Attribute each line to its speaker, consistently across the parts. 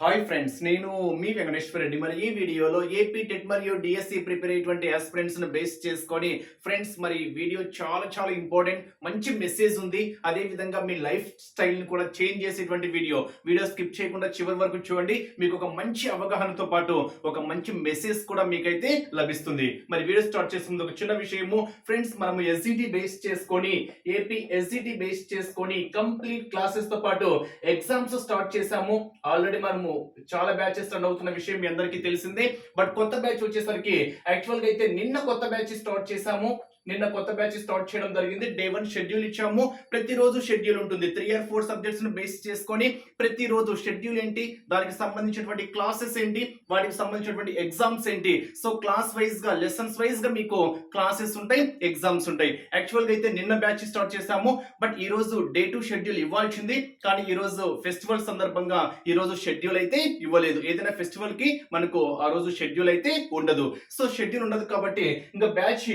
Speaker 1: Hi friends నేను మీ వెంకటేశ్వర రెడ్డి. మరి ఈ వీడియోలో ఏపీ టెట్ మరియు డిఎస్సి ప్రిపేర్ అయ్యేటువంటి ఆస్పిరెంట్స్ను బేస్ చేసుకొని ఫ్రెండ్స్ మరి వీడియో చాలా చాలా ఇంపార్టెంట్ మంచి మెసేజ్ ఉంది. అదేవిధంగా మీ లైఫ్ స్టైల్ని కూడా చేంజ్ చేసేటువంటి వీడియో వీడియో స్కిప్ చేయకుండా చివరి వరకు చూడండి. మీకు ఒక మంచి అవగాహనతో పాటు ఒక మంచి మెసేజ్ కూడా మీకైతే లభిస్తుంది. మరి వీడియో స్టార్ట్ చేస్తుంది ఒక చిన్న విషయము. ఫ్రెండ్స్ మనము ఎస్జిటి బేస్ చేసుకొని ఏపీ ఎస్జిటి బేస్ చేసుకొని కంప్లీట్ క్లాసెస్తో పాటు ఎగ్జామ్స్ స్టార్ట్ చేశాము ఆల్రెడీ మనము చాలా బ్యాచెస్ రన్ అవుతున్న విషయం మీ అందరికీ తెలిసిందే. బట్ కొత్త బ్యాచ్ వచ్చేసరికి యాక్చువల్గా అయితే నిన్న కొత్త బ్యాచ్ స్టార్ట్ చేశాము. నిన్న కొత్త బ్యాచ్ స్టార్ట్ చేయడం జరిగింది. డే వన్ షెడ్యూల్ ఇచ్చాము. ప్రతిరోజు షెడ్యూల్ ఉంటుంది. త్రీ ఆర్ ఫోర్ సబ్జెక్ట్స్ను బేస్ చేసుకొని ప్రతిరోజు షెడ్యూల్ ఏంటి? దానికి సంబంధించినటువంటి క్లాసెస్ ఏంటి? వాటికి సంబంధించినటువంటి ఎగ్జామ్స్ ఏంటి? సో క్లాస్ వైజ్గా లెసన్స్ వైజ్గా మీకు క్లాసెస్ ఉంటాయి ఎగ్జామ్స్ ఉంటాయి. యాక్చువల్గా అయితే నిన్న బ్యాచ్ స్టార్ట్ చేశాము. బట్ ఈ రోజు డే టు షెడ్యూల్ ఇవ్వాల్సింది. కానీ ఈ రోజు ఫెస్టివల్ సందర్భంగా ఈ రోజు షెడ్యూల్ అయితే ఇవ్వలేదు. ఏదైనా ఫెస్టివల్కి మనకు ఆ రోజు షెడ్యూల్ అయితే ఉండదు. సో షెడ్యూల్ ఉండదు కాబట్టి ఇంకా బ్యాచ్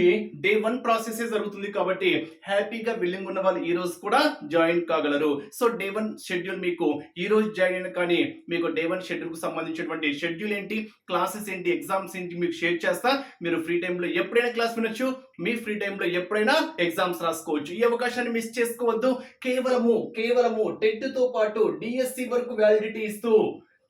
Speaker 1: డే వన్ ప్రాసెస్ జరుగుతుంది కాబట్టి హ్యాపీగా బిల్డింగ్ ఉన్న వాళ్ళు ఈ రోజు కూడా జాయిన్ కాగలరు. సో డే వన్ షెడ్యూల్ మీకు ఈ రోజు జాయిన్ అయిన కానీ మీకు డే వన్ షెడ్యూల్కు సంబంధించినటువంటి షెడ్యూల్ ఏంటి క్లాసెస్ ఏంటి ఎగ్జామ్స్ ఏంటి మీకు షేర్ చేస్తా. మీరు ఫ్రీ టైంలో ఎప్పుడైనా క్లాస్ వినొచ్చు మీ ఫ్రీ టైంలో ఎప్పుడైనా ఎగ్జామ్స్ రాసుకోవచ్చు. ఈ అవకాశాన్ని మిస్ చేసుకోవద్దు. కేవలము కేవలము టెట్తో పాటు డిఎస్సి వరకు వ్యాలిడిటీ ఇస్తూ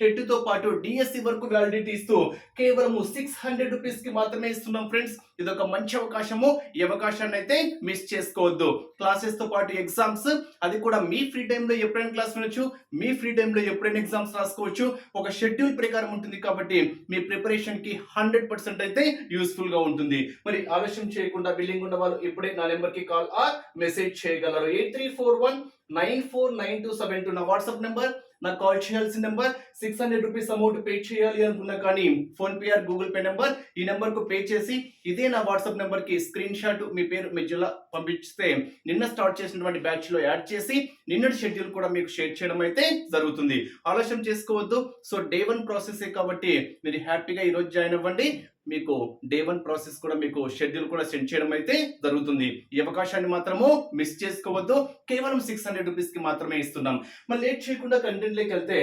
Speaker 1: టెట్తో పాటు డిఎస్సి వరకు వ్యాలిడిటీ ఇస్తూ కేవలము సిక్స్ హండ్రెడ్ రూపీస్కి మాత్రమే ఇస్తున్నాం ఫ్రెండ్స్. ఇది ఒక మంచి అవకాశము. ఈ అవకాశాన్ని అయితే మిస్ చేసుకోవద్దు. క్లాసెస్తో పాటు ఎగ్జామ్స్. అది కూడా మీ ఫ్రీ టైంలో ఎప్పుడైనా క్లాస్ వినొచ్చు. మీ ఫ్రీ టైంలో ఎప్పుడైనా ఎగ్జామ్స్ రాసుకోవచ్చు. ఒక షెడ్యూల్ ప్రకారం ఉంటుంది కాబట్టి మీ ప్రిపరేషన్కి హండ్రెడ్ పర్సెంట్ అయితే యూస్ఫుల్గా ఉంటుంది. మరి ఆలస్యం చేయకుండా బిల్లింగ్ ఉన్న వాళ్ళు ఇప్పుడే నా నెంబర్కి కాల్ ఆర్ మెసేజ్ చేయగలరు. Eight three four one nine four nine two seven two నా వాట్సాప్ నెంబర్ నాకు కాల్ చేయాల్సిన number six hundred rupees amount pay చేయాలి అనుకున్నా కానీ PhonePe or Google pay number ఈ నెంబర్కు పే చేసి ఇదే నా వాట్సాప్ నెంబర్కి స్క్రీన్ షాట్ మీ పేరు మీ జిల్లా పంపిస్తే నిన్న స్టార్ట్ చేసినటువంటి బ్యాచ్లో యాడ్ చేసి నిన్నటి షెడ్యూల్ కూడా మీకు షేర్ చేయడం అయితే జరుగుతుంది. ఆలస్యం చేసుకోవద్దు. సో డే వన్ ప్రాసెస్ కాబట్టి మీరు హ్యాపీగా ఈరోజు జాయిన్ అవ్వండి. మీకు డే వన్ ప్రాసెస్ కూడా మీకు షెడ్యూల్ కూడా సెండ్ చేయడం అయితే జరుగుతుంది. ఈ అవకాశాన్ని మాత్రము మిస్ చేసుకోవద్దు. కేవలం సిక్స్ హండ్రెడ్ రూపీస్కి మాత్రమే ఇస్తున్నాం. మరి లేట్ చేయకుండా కంటెంట్లోకి వెళ్తే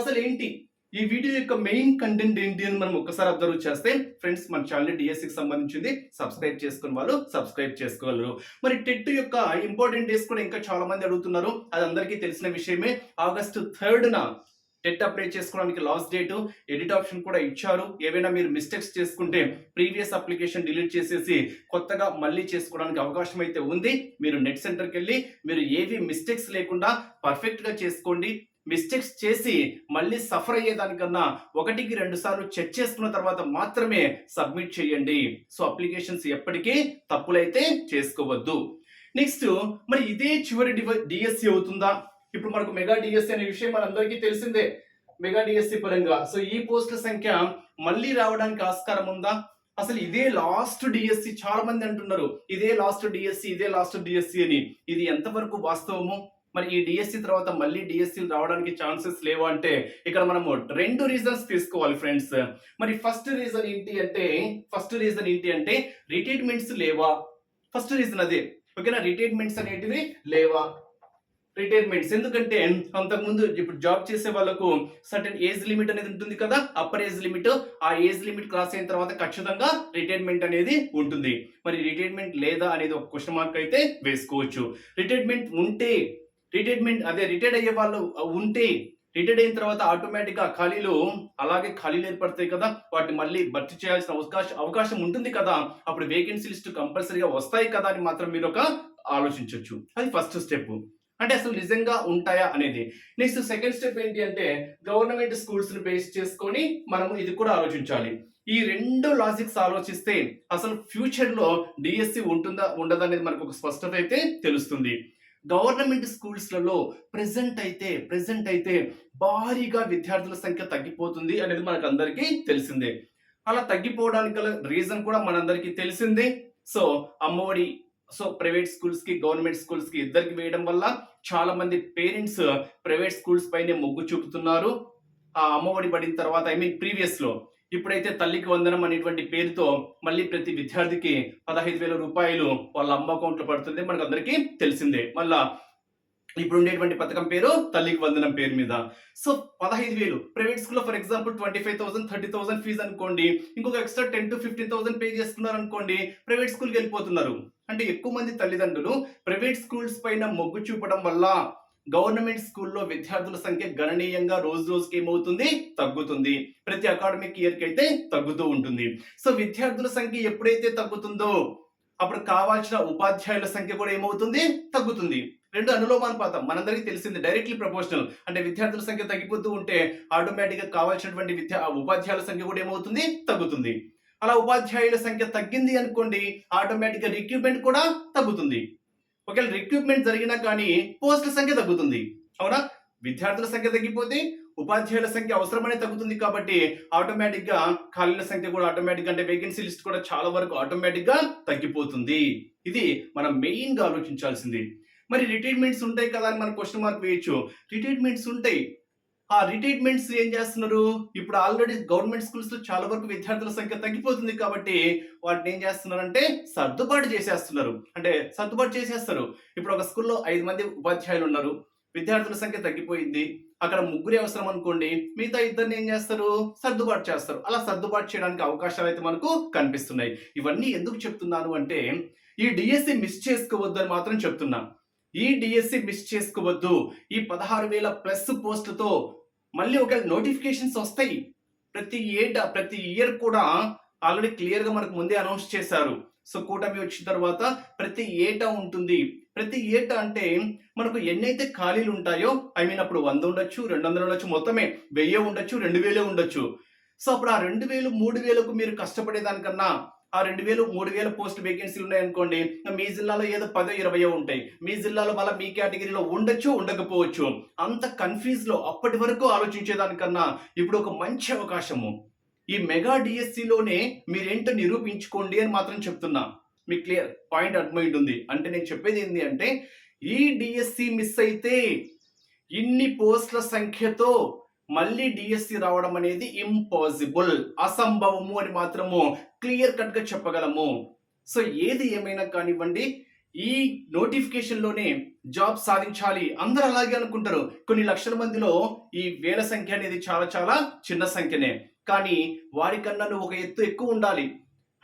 Speaker 1: అసలు ఏంటి? ఈ వీడియో యొక్క మెయిన్ కంటెంట్ ఏంటి అని మనం ఒక్కసారి అబ్జర్వ్ చేస్తే ఫ్రెండ్స్ మన ఛానల్ డిఎస్సికి సంబంధించింది సబ్స్క్రైబ్ చేసుకున్న వాళ్ళు సబ్స్క్రైబ్ చేసుకోగలరు. మరి టెట్ యొక్క ఇంపార్టెంట్ డేస్ కూడా ఇంకా చాలా మంది అడుగుతున్నారు. అది అందరికీ తెలిసిన విషయమే. ఆగస్టు థర్డ్న టెట్ అప్లై చేసుకోవడానికి లాస్ట్ డేట్ ఎడిట్ ఆప్షన్ కూడా ఇచ్చారు. ఏవైనా మీరు మిస్టేక్స్ చేసుకుంటే ప్రీవియస్ అప్లికేషన్ డిలీట్ చేసేసి కొత్తగా మళ్ళీ చేసుకోవడానికి అవకాశం అయితే ఉంది. మీరు నెట్ సెంటర్కి వెళ్ళి మీరు ఏవి మిస్టేక్స్ లేకుండా పర్ఫెక్ట్గా చేసుకోండి. మిస్టేక్స్ చేసి మళ్ళీ సఫర్ అయ్యేదానికన్నా ఒకటికి రెండు సార్లు చెక్ చేసుకున్న తర్వాత మాత్రమే సబ్మిట్ చేయండి. సో అప్లికేషన్స్ ఎప్పటికీ తప్పులైతే చేసుకోవద్దు. నెక్స్ట్ మరి ఇదే చివరి డిఎస్సి అవుతుందా? ఇప్పుడు మనకు మెగా డిఎస్సి అనే విషయం మనందరికీ తెలిసిందే. మెగా డిఎస్సి పరంగా. సో ఈ పోస్టుల సంఖ్య మళ్ళీ రావడానికి ఆస్కారం ఉందా? అసలు ఇదే లాస్ట్ డిఎస్సి చాలా మంది అంటున్నారు. ఇదే లాస్ట్ డిఎస్సి ఇదే లాస్ట్ డిఎస్సి అని. ఇది ఎంతవరకు వాస్తవము? మరి ఈ డిఎస్సి తర్వాత మళ్ళీ డిఎస్సీలు రావడానికి ఛాన్సెస్ లేవా అంటే ఇక్కడ మనము రెండు రీజన్స్ తీసుకోవాలి ఫ్రెండ్స్. మరి ఫస్ట్ రీజన్ ఏంటి అంటే ఫస్ట్ రీజన్ ఏంటి అంటే రిటైర్మెంట్స్ లేవా? ఫస్ట్ రీజన్ అదే. ఓకేనా? రిటైర్మెంట్స్ అనేటివి లేవా? రిటైర్మెంట్స్ ఎందుకంటే అంతకుముందు ఇప్పుడు జాబ్ చేసే వాళ్ళకు సర్టన్ ఏజ్ లిమిట్ అనేది ఉంటుంది కదా అప్పర్ ఏజ్ లిమిట్ ఆ ఏజ్ లిమిట్ క్రాస్ అయిన తర్వాత ఖచ్చితంగా రిటైర్మెంట్ అనేది ఉంటుంది. మరి రిటైర్మెంట్ లేదా అనేది ఒక క్వశ్చన్ మార్క్ అయితే వేసుకోవచ్చు. రిటైర్మెంట్ ఉంటే రిటైర్మెంట్ అదే రిటైర్డ్ అయ్యే వాళ్ళు ఉంటే రిటైర్డ్ అయిన తర్వాత ఆటోమేటిక్గా ఖాళీలు అలాగే ఖాళీలు ఏర్పడతాయి కదా వాటిని మళ్ళీ భర్తీ చేయాల్సిన అవకాశం అవకాశం ఉంటుంది కదా అప్పుడు వేకెన్సీ లిస్ట్ కంపల్సరీగా వస్తాయి కదా అని మాత్రం మీరు ఒక ఆలోచించవచ్చు అది ఫస్ట్ స్టెప్ అంటే అసలు నిజంగా ఉంటాయా అనేది. నెక్స్ట్ సెకండ్ స్టెప్ ఏంటి అంటే గవర్నమెంట్ స్కూల్స్ని బేస్ చేసుకొని మనము ఇది కూడా ఆలోచించాలి. ఈ రెండు లాజిక్స్ ఆలోచిస్తే అసలు ఫ్యూచర్లో డిఎస్సి ఉంటుందా ఉండదా అనేది మనకు ఒక స్పష్టత అయితే తెలుస్తుంది. గవర్నమెంట్ స్కూల్స్లలో ప్రెసెంట్ అయితే ప్రెసెంట్ అయితే భారీగా విద్యార్థుల సంఖ్య తగ్గిపోతుంది అనేది మనకు అందరికీ తెలిసిందే. అలా తగ్గిపోవడానికి గల రీజన్ కూడా మనందరికీ తెలిసిందే. సో అమ్మఒడి సో ప్రైవేట్ స్కూల్స్కి గవర్నమెంట్ స్కూల్స్కి ఇద్దరికి వేయడం వల్ల చాలా మంది పేరెంట్స్ uh, ప్రైవేట్ స్కూల్స్ పైనే మొగ్గు చూపుతున్నారు. ఆ అమ్మఒడి పడిన తర్వాత ఐ మీన్ ప్రీవియస్లో ఇప్పుడైతే తల్లికి వందనం అనేటువంటి పేరుతో మళ్ళీ ప్రతి విద్యార్థికి పదహైదు వేల రూపాయలు వాళ్ళ అమ్మ అకౌంట్లో పడుతుంది. మనకు అందరికీ తెలిసిందే. మళ్ళా ఇప్పుడు ఉండేటువంటి పథకం పేరు తల్లికి వందనం పేరు మీద. సో పదహైదు వేలు. ప్రైవేట్ స్కూల్లో for example twenty five thousand thirty thousand fees అనుకోండి. ఇంకొక extra ten to fifteen thousand pay చేస్తున్నారు అనుకోండి ప్రైవేట్ స్కూల్కి వెళ్ళిపోతున్నారు. అంటే ఎక్కువ మంది తల్లిదండ్రులు ప్రైవేట్ స్కూల్స్ పైన మొగ్గు చూపడం వల్ల గవర్నమెంట్ స్కూల్లో విద్యార్థుల సంఖ్య గణనీయంగా రోజు రోజుకి ఏమవుతుంది? తగ్గుతుంది. ప్రతి అకాడమిక్ ఇయర్కి అయితే తగ్గుతూ ఉంటుంది. సో విద్యార్థుల సంఖ్య ఎప్పుడైతే తగ్గుతుందో అప్పుడు కావాల్సిన ఉపాధ్యాయుల సంఖ్య కూడా ఏమవుతుంది? తగ్గుతుంది. రెండు అనులోమానుపాతం మనందరికీ తెలిసింది డైరెక్ట్లీ ప్రపోర్షనల్ అంటే విద్యార్థుల సంఖ్య తగ్గిపోతూ ఉంటే ఆటోమేటిక్గా కావాల్సినటువంటి విద్యా ఉపాధ్యాయుల సంఖ్య కూడా ఏమవుతుంది? తగ్గుతుంది. అలా ఉపాధ్యాయుల సంఖ్య తగ్గింది అనుకోండి ఆటోమేటిక్గా రిక్రూట్మెంట్ కూడా తగ్గుతుంది. ఒకవేళ రిక్రూట్మెంట్ జరిగినా కానీ పోస్టుల సంఖ్య తగ్గుతుంది. అవునా? విద్యార్థుల సంఖ్య తగ్గిపోతే ఉపాధ్యాయుల సంఖ్య అవసరమనే తగ్గుతుంది కాబట్టి ఆటోమేటిక్గా ఖాళీల సంఖ్య కూడా ఆటోమేటిక్ అంటే వేకెన్సీ లిస్ట్ కూడా చాలా వరకు ఆటోమేటిక్గా తగ్గిపోతుంది. ఇది మనం మెయిన్గా ఆలోచించాల్సింది. మరి రిటైర్మెంట్స్ ఉంటాయి కదా అని మనం క్వశ్చన్ మార్క్ వేయచ్చు. రిటైర్మెంట్స్ ఉంటాయి. ఆ రిటైర్మెంట్స్ ఏం చేస్తున్నారు? ఇప్పుడు ఆల్రెడీ గవర్నమెంట్ స్కూల్స్లో చాలా వరకు విద్యార్థుల సంఖ్య తగ్గిపోతుంది కాబట్టి వాటిని ఏం చేస్తున్నారంటే సర్దుబాటు చేసేస్తున్నారు. అంటే సర్దుబాటు చేసేస్తారు. ఇప్పుడు ఒక స్కూల్లో ఐదు మంది ఉపాధ్యాయులు ఉన్నారు. విద్యార్థుల సంఖ్య తగ్గిపోయింది. అక్కడ ముగ్గురే అవసరం అనుకోండి. మిగతా ఇద్దరిని ఏం చేస్తారు? సర్దుబాటు చేస్తారు. అలా సర్దుబాటు చేయడానికి అవకాశాలు అయితే మనకు కనిపిస్తున్నాయి. ఇవన్నీ ఎందుకు చెప్తున్నాను అంటే ఈ డిఎస్సి మిస్ చేసుకోవద్దు అని మాత్రం చెప్తున్నాను ఈ డిఎస్సి మిస్ చేసుకోవద్దు. ఈ పదహారు వేల ప్లస్ పోస్టులతో మళ్ళీ ఒక నోటిఫికేషన్స్ వస్తాయి ప్రతి ఏటా ప్రతి ఇయర్ కూడా ఆల్రెడీ క్లియర్గా మనకు ముందే అనౌన్స్ చేశారు. సో కూటమి వచ్చిన తర్వాత ప్రతి ఏటా ఉంటుంది. ప్రతి ఏటా అంటే మనకు ఎన్నైతే ఖాళీలు ఉంటాయో ఐ మీన్ అప్పుడు వంద ఉండొచ్చు రెండు వందలు ఉండొచ్చు మొత్తమే. వెయ్యి ఉండొచ్చు రెండు వేలే ఉండొచ్చు. సో అప్పుడు ఆ రెండు వేలు మూడు వేలకు మీరు కష్టపడేదానికన్నా ఆ రెండు వేలు మూడు వేల పోస్ట్ వేకెన్సీలు ఉన్నాయనుకోండి మీ జిల్లాలో ఏదో పదో ఇరవయో ఉంటాయి. మీ జిల్లాలో మళ్ళీ మీ కేటగిరీలో ఉండొచ్చు ఉండకపోవచ్చు. అంత కన్ఫ్యూజ్లో అప్పటి వరకు ఆలోచించేదానికన్నా ఇప్పుడు ఒక మంచి అవకాశము. ఈ మెగా డిఎస్సిలోనే మీరేంటో నిరూపించుకోండి అని మాత్రం చెప్తున్నా. మీకు క్లియర్ పాయింట్ అర్థమైంది ఉంది. అంటే నేను చెప్పేది ఏంటి అంటే ఈ డిఎస్సి మిస్ అయితే ఇన్ని పోస్టుల సంఖ్యతో మళ్ళీ డిఎస్సి రావడం అనేది ఇంపాసిబుల్ అసంభవము అని మాత్రము క్లియర్ కట్గా చెప్పగలము. సో ఏది ఏమైనా కానివ్వండి ఈ నోటిఫికేషన్లోనే జాబ్ సాధించాలి. అందరూ అలాగే అనుకుంటారు. కొన్ని లక్షల మందిలో ఈ వేల సంఖ్య అనేది చాలా చాలా చిన్న సంఖ్యనే. కానీ వారికన్నా నువ్వు ఒక ఎత్తు ఎక్కువ ఉండాలి.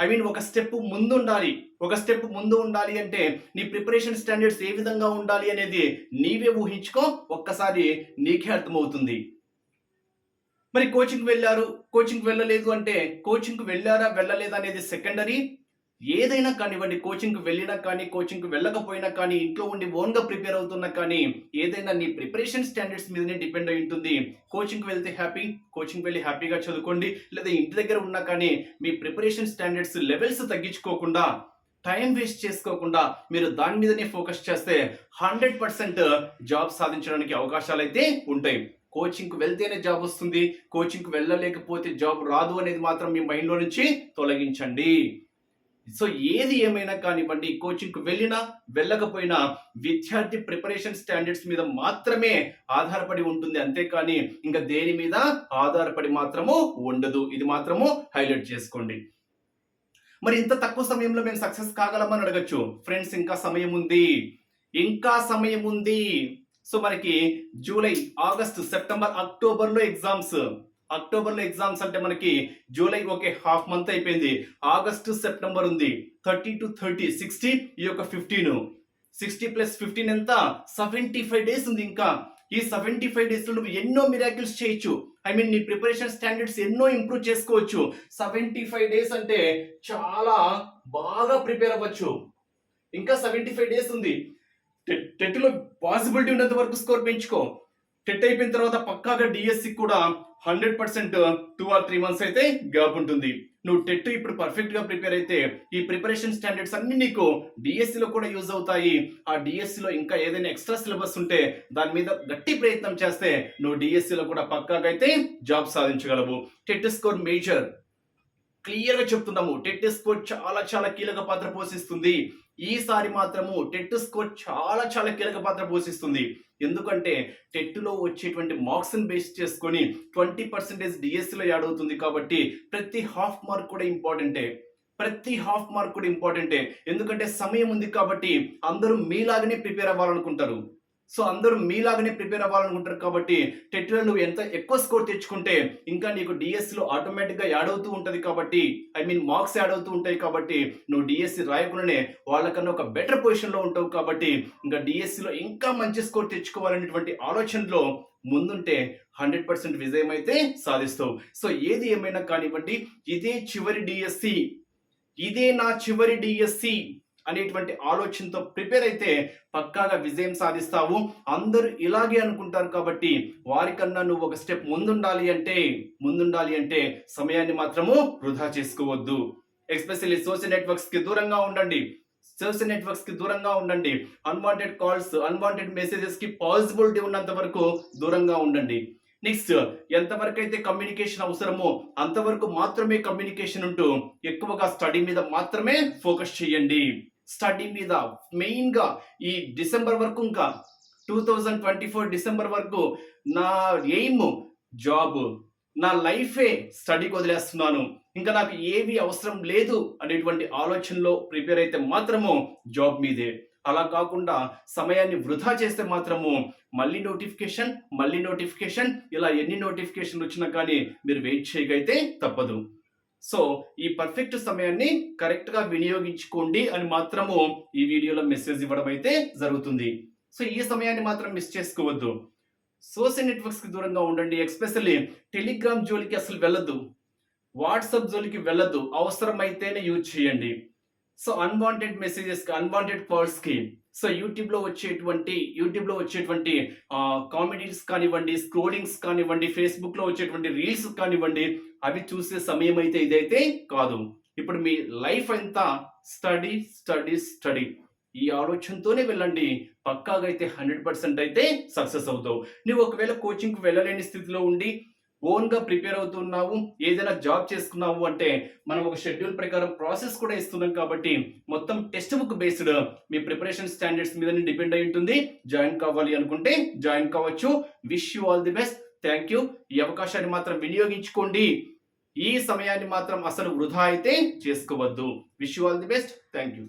Speaker 1: ఐ మీన్ ఒక స్టెప్ ముందు ఉండాలి. ఒక స్టెప్ ముందు ఉండాలి అంటే నీ ప్రిపరేషన్ స్టాండర్డ్స్ ఏ విధంగా ఉండాలి అనేది నీవే ఊహించుకో. ఒక్కసారి నీకే అర్థమవుతుంది. మరి కోచింగ్ వెళ్ళారు? కోచింగ్ వెళ్ళలేదు అంటే కోచింగ్ వెళ్ళారా వెళ్ళలేదా అనేది సెకండరీ ఏదైనా కానివ్వండి కోచింగ్కి వెళ్ళినా కానీ కోచింగ్కి వెళ్ళకపోయినా కానీ ఇంట్లో ఉండి ఓన్గా ప్రిపేర్ అవుతున్నా కానీ ఏదైనా నీ ప్రిపరేషన్ స్టాండర్డ్స్ మీదనే డిపెండ్ అయి ఉంటుంది. కోచింగ్కి వెళ్తే హ్యాపీ కోచింగ్ వెళ్ళి హ్యాపీగా చదువుకోండి. లేదా ఇంటి దగ్గర ఉన్నా కానీ మీ ప్రిపరేషన్ స్టాండర్డ్స్ లెవెల్స్ తగ్గించుకోకుండా టైం వేస్ట్ చేసుకోకుండా మీరు దాని మీదనే ఫోకస్ చేస్తే హండ్రెడ్ పర్సెంట్ జాబ్ సాధించడానికి అవకాశాలు అయితే ఉంటాయి. కోచింగ్కి వెళ్తేనే జాబ్ వస్తుంది. కోచింగ్కి వెళ్ళలేకపోతే జాబ్ రాదు అనేది మాత్రం మీ మైండ్లో నుంచి తొలగించండి. సో ఏది ఏమైనా కానివ్వండి కోచింగ్కి వెళ్ళినా వెళ్ళకపోయినా విద్యార్థి ప్రిపరేషన్ స్టాండర్డ్స్ మీద మాత్రమే ఆధారపడి ఉంటుంది. అంతేకాని ఇంకా దేని మీద ఆధారపడి మాత్రము ఉండదు. ఇది మాత్రము హైలైట్ చేసుకోండి. మరి ఇంత తక్కువ సమయంలో మేము సక్సెస్ కాగలమని అడగచ్చు. ఫ్రెండ్స్ ఇంకా సమయం ఉంది. ఇంకా సమయం ఉంది. సో మనకి జూలై ఆగస్టు సెప్టెంబర్ అక్టోబర్లో ఎగ్జామ్స్. అక్టోబర్లో ఎగ్జామ్స్ అంటే మనకి జూలై ఓకే హాఫ్ మంత్ అయిపోయింది. ఆగస్టు సెప్టెంబర్ ఉంది. థర్టీ టు థర్టీ సిక్స్టీ ఈ యొక్క ఫిఫ్టీన్. సిక్స్టీ ప్లస్ ఫిఫ్టీన్ ఎంత? సెవెంటీ ఫైవ్ డేస్ ఉంది ఇంకా. ఈ సెవెంటీ ఫైవ్ డేస్లో నువ్వు ఎన్నో మిరాకిల్స్ చేయొచ్చు. ఐ మీన్ నీ ప్రిపరేషన్ స్టాండర్డ్స్ ఎన్నో ఇంప్రూవ్ చేసుకోవచ్చు. సెవెంటీ ఫైవ్ డేస్ అంటే చాలా బాగా ప్రిపేర్ అవ్వచ్చు. ఇంకా సెవెంటీ ఫైవ్ డేస్ ఉంది. టెట్లో పాసిబిలిటీ ఉన్నంత వరకు స్కోర్ పెంచుకో. టెట్ అయిపోయిన తర్వాత పక్కాగా డిఎస్సి కూడా hundred percent two or three months అయితే గ్యాప్ ఉంటుంది. నువ్వు టెట్ ఇప్పుడు పర్ఫెక్ట్గా ప్రిపేర్ అయితే ఈ ప్రిపరేషన్ స్టాండర్డ్స్ అన్ని నీకు డిఎస్సి లో కూడా యూజ్ అవుతాయి. ఆ డిఎస్సి లో ఇంకా ఏదైనా ఎక్స్ట్రా సిలబస్ ఉంటే దాని మీద గట్టి ప్రయత్నం చేస్తే నువ్వు డిఎస్సి లో కూడా పక్కాగా అయితే జాబ్ సాధించగలవు. TET score major. క్లియర్గా చెప్తున్నాము. టెట్ స్కోర్ చాలా చాలా కీలక పాత్ర పోషిస్తుంది. ఈసారి మాత్రము టెట్ స్కోర్ చాలా చాలా కీలక పాత్ర పోషిస్తుంది. ఎందుకంటే టెట్లో వచ్చేటువంటి మార్క్స్ని బేస్ చేసుకొని ట్వంటీ పర్సెంటేజ్ డిఎస్సిలో యాడ్ అవుతుంది కాబట్టి ప్రతి హాఫ్ మార్క్ కూడా ఇంపార్టెంటే. ప్రతి హాఫ్ మార్క్ కూడా ఇంపార్టెంటే. ఎందుకంటే సమయం ఉంది కాబట్టి అందరూ మీలాగానే ప్రిపేర్ అవ్వాలనుకుంటారు. సో అందరూ మీలాగానే ప్రిపేర్ అవ్వాలనుకుంటారు కాబట్టి టెట్లో నువ్వు ఎంత ఎక్కువ స్కోర్ తెచ్చుకుంటే ఇంకా నీకు డిఎస్సిలో ఆటోమేటిక్గా యాడ్ అవుతూ ఉంటుంది కాబట్టి ఐ మీన్ మార్క్స్ యాడ్ అవుతూ ఉంటాయి కాబట్టి నువ్వు డిఎస్సి రాయకుండానే వాళ్ళకన్నా ఒక బెటర్ పొజిషన్లో ఉంటావు కాబట్టి ఇంకా డిఎస్సిలో ఇంకా మంచి స్కోర్ తెచ్చుకోవాలనేటువంటి ఆలోచనలో ముందుంటే హండ్రెడ్ పర్సెంట్ విజయం అయితే సాధిస్తావు. సో ఏది ఏమైనా కానివ్వండి ఇదే చివరి డిఎస్సి ఇదే నా చివరి డిఎస్సి. అనేటువంటి ఆలోచనతో ప్రిపేర్ అయితే పక్కాగా విజయం సాధిస్తావు. అందరూ ఇలాగే అనుకుంటారు కాబట్టి వారికన్నా నువ్వు ఒక స్టెప్ ముందుండాలి అంటే ముందుండాలి అంటే సమయాన్ని మాత్రము వృధా చేసుకోవద్దు. ఎస్పెషల్లీ సోషల్ నెట్వర్క్స్కి దూరంగా ఉండండి. సోషల్ నెట్వర్క్స్కి దూరంగా ఉండండి. అన్వాంటెడ్ కాల్స్ అన్వాంటెడ్ మెసేజెస్కి పాసిబిలిటీ ఉన్నంత వరకు దూరంగా ఉండండి. నెక్స్ట్ ఎంతవరకు అయితే కమ్యూనికేషన్ అవసరమో అంతవరకు మాత్రమే కమ్యూనికేషన్ ఉంటూ ఎక్కువగా స్టడీ మీద మాత్రమే ఫోకస్ చేయండి. స్టడీ మీద మెయిన్గా ఈ డిసెంబర్ వరకు ఇంకా two thousand twenty four December వరకు నా ఎయిమ్ జాబ్ నా లైఫే స్టడీకి వదిలేస్తున్నాను. ఇంకా నాకు ఏవి అవసరం లేదు అనేటువంటి ఆలోచనలో ప్రిపేర్ అయితే మాత్రము జాబ్ మీదే. అలా కాకుండా సమయాన్ని వృధా చేస్తే మాత్రము మళ్ళీ నోటిఫికేషన్ మళ్ళీ నోటిఫికేషన్ ఇలా ఎన్ని నోటిఫికేషన్ వచ్చినా కానీ మీరు వెయిట్ చేయగైతే తప్పదు. సో ఈ పర్ఫెక్ట్ సమయాన్ని కరెక్ట్గా వినియోగించుకోండి అని మాత్రము ఈ వీడియోలో మెసేజ్ ఇవ్వడం అయితే జరుగుతుంది. సో ఈ సమయాన్ని మాత్రం మిస్ చేసుకోవద్దు. సోషల్ నెట్వర్క్స్కి దూరంగా ఉండండి ఎక్స్పెషల్లీ టెలిగ్రామ్ జోలికి అసలు వెళ్ళదు వాట్సాప్ జోలికి వెళ్ళదు అవసరమైతేనే యూజ్ చేయండి. సో అన్వాంటెడ్ మెసేజెస్కి అన్వాంటెడ్ కాల్స్కి సో యూట్యూబ్లో వచ్చేటువంటి యూట్యూబ్లో వచ్చేటువంటి కామెడీస్ కానివ్వండి స్క్రోలింగ్స్ కానివ్వండి ఫేస్బుక్లో వచ్చేటువంటి రీల్స్ కానివ్వండి అవి చూసే సమయం అయితే ఇదైతే కాదు. ఇప్పుడు మీ లైఫ్ అంతా స్టడీ స్టడీ స్టడీ. ఈ ఆలోచనతోనే వెళ్ళండి. పక్కాగా అయితే హండ్రెడ్ పర్సెంట్ అయితే సక్సెస్ అవుతావు. నువ్వు ఒకవేళ కోచింగ్కి వెళ్ళలేని స్థితిలో ఉండి ఓన్గా ప్రిపేర్ అవుతున్నావు ఏదైనా జాబ్ చేసుకున్నావు అంటే మనం ఒక షెడ్యూల్ ప్రకారం ప్రాసెస్ కూడా ఇస్తున్నాం కాబట్టి మొత్తం టెక్స్ట్ బుక్ బేస్డ్ మీ ప్రిపరేషన్ స్టాండర్డ్స్ మీద డిపెండ్ అయి ఉంటుంది. జాయిన్ కావాలి అనుకుంటే జాయిన్ కావచ్చు. Wish you all the best. Thank you. ఈ అవకాశాన్ని మాత్రం వినియోగించుకోండి. ఈ సమయాన్ని మాత్రం అసలు వృధా అయితే చేసుకోవద్దు. Wish you all the best thank you